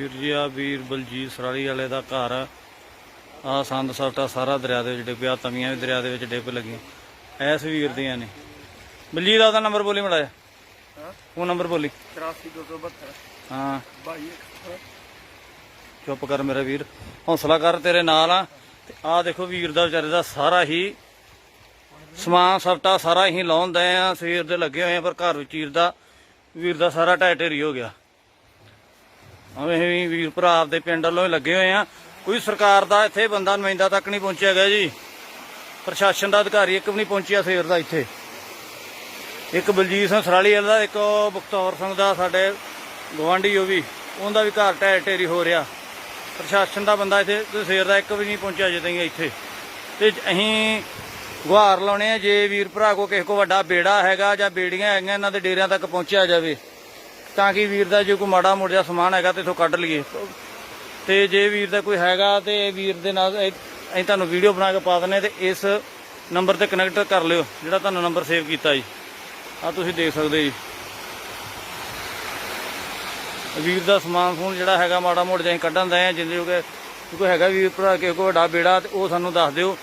ਵੀਰ ਜੀ ਆ ਵੀਰ ਬਲਜੀਤ ਸਰਾਲੀ ਵਾਲੇ ਦਾ ਘਰ ਆ। ਸੰਦ ਸਲਟਾ ਸਾਰਾ ਦਰਿਆ ਦੇ ਵਿੱਚ ਡਿੱਗਿਆ ਤਵੀਆਂ ਵੀ ਦਰਿਆ ਦੇ ਵਿੱਚ ਡਿੱਗ ਲੱਗੀਆਂ। ਐਸ ਵੀਰ ਦੀਆਂ ਨੇ। ਬਲਜੀਤ ਦਾ ਨੰਬਰ ਬੋਲੀ ਮੜਾਇਆ ਹਾਂ ਉਹ ਨੰਬਰ ਬੋਲੀ। 83272 ਹਾਂ। ਬਾਈ ਚੁੱਪ ਕਰ ਮੇਰਾ ਵੀਰ। ਹੌਸਲਾ ਕਰ ਤੇਰੇ ਨਾਲ ਆ। ਤੇ ਆ ਦੇਖੋ ਵੀਰ ਦਾ ਵਿਚਾਰੇ ਦਾ ਸਾਰਾ ਹੀ ਸਮਾਨ ਸਫਟਾ ਸਾਰਾ ਹੀ ਲਾਉਂਦੇ ਆ। ਸਵੇਰ ਦੇ ਲੱਗੇ ਹੋਏ ਆ ਪਰ ਘਰ ਵਿੱਚ ਵੀਰ ਦਾ ਵੀਰ ਦਾ ਸਾਰਾ ਢਹਿ ਢੇਰੀ ਹੋ ਗਿਆ। ਅਸੀਂ ਵੀਰ ਭਰਾ ਆਪਦੇ ਪਿੰਡ ਵੱਲੋਂ ਹੀ ਲੱਗੇ ਹੋਏ ਆ। ਕੋਈ ਸਰਕਾਰ ਦਾ ਇੱਥੇ ਬੰਦਾ ਨੁਮਾਇੰਦਾ ਤੱਕ ਨਹੀਂ ਪਹੁੰਚਿਆ ਗਿਆ ਜੀ। ਪ੍ਰਸ਼ਾਸਨ ਦਾ ਅਧਿਕਾਰੀ ਇੱਕ ਵੀ ਨਹੀਂ ਪਹੁੰਚਿਆ ਸਵੇਰ ਦਾ ਇੱਥੇ। ਇੱਕ ਬਲਜੀਤ ਸਿੰਘ ਸਰਾਲੀ ਵਾਲਾ ਦਾ ਇੱਕ ਉਹ ਬਖਤੌਰ ਸਿੰਘ ਦਾ ਸਾਡੇ ਗਵਾਂਢੀ ਉਹ ਵੀ, ਉਹਦਾ ਵੀ ਘਰ ਢਹਿ ਢੇਰੀ ਹੋ ਰਿਹਾ। ਪ੍ਰਸ਼ਾਸਨ ਦਾ ਬੰਦਾ ਇੱਥੇ ਸਵੇਰ ਦਾ ਇੱਕ ਵੀ ਨਹੀਂ ਪਹੁੰਚਿਆ ਅਜੇ ਤਾਈਂ ਇੱਥੇ। ਤੇ ਅਸੀਂ ਗੁਹਾਰ ਲਾਉਣੇ ਆ, ਜੇ ਵੀਰ ਭਰਾ ਕੋ ਕਿਸੇ ਕੋ ਵੱਡਾ ਬੇੜਾ ਹੈਗਾ ਜਾਂ ਬੇੜੀਆਂ ਹੈਗੀਆਂ, ਇਹਨਾਂ ਦੇ ਡੇਰਿਆਂ ਤੱਕ ਪਹੁੰਚਿਆ ਜਾਵੇ। ਤਾਂ ਕਿ ਵੀਰ ਦਾ ਜੇ ਕੋਈ ਮਾੜਾ ਮੋੜ ਜਿਹਾ ਸਮਾਨ ਹੈਗਾ ਤੇ ਇਥੋਂ ਕੱਢ ਲਈਏ। ਤੇ ਜੇ ਵੀਰ ਦਾ ਕੋਈ ਹੈਗਾ ਤੇ ਵੀਰ ਦੇ ਨਾਲ ਅਸੀਂ ਤੁਹਾਨੂੰ ਵੀਡੀਓ ਬਣਾ ਕੇ ਪਾ ਦਿੰਨੇ ਤੇ ਇਸ ਨੰਬਰ ਤੇ ਕਨੈਕਟ ਕਰ ਲਿਓ, ਜਿਹੜਾ ਤੁਹਾਨੂੰ ਨੰਬਰ ਸੇਵ ਕੀਤਾ ਜੀ। ਆ ਤੁਸੀਂ ਦੇਖ ਸਕਦੇ ਜੀ। ਵੀਰ ਦਾ ਸਮਾਨ ਸਮੂਨ ਜਿਹੜਾ ਹੈਗਾ ਮਾੜਾ ਮੋੜ ਜਿਹਾ ਅਸੀਂ ਕੱਢਣ ਦਾ ਹੈ ਜਿੰਦੇ ਜੋ ਕਿ ਕੋਈ ਹੈਗਾ ਵੀਰ ਭਰਾ, ਕਿਸੇ ਕੋ ਵੱਡਾ ਬੇੜਾ ਤੇ ਉਹ ਸਾਨੂੰ ਦੱਸ ਦਿਓ।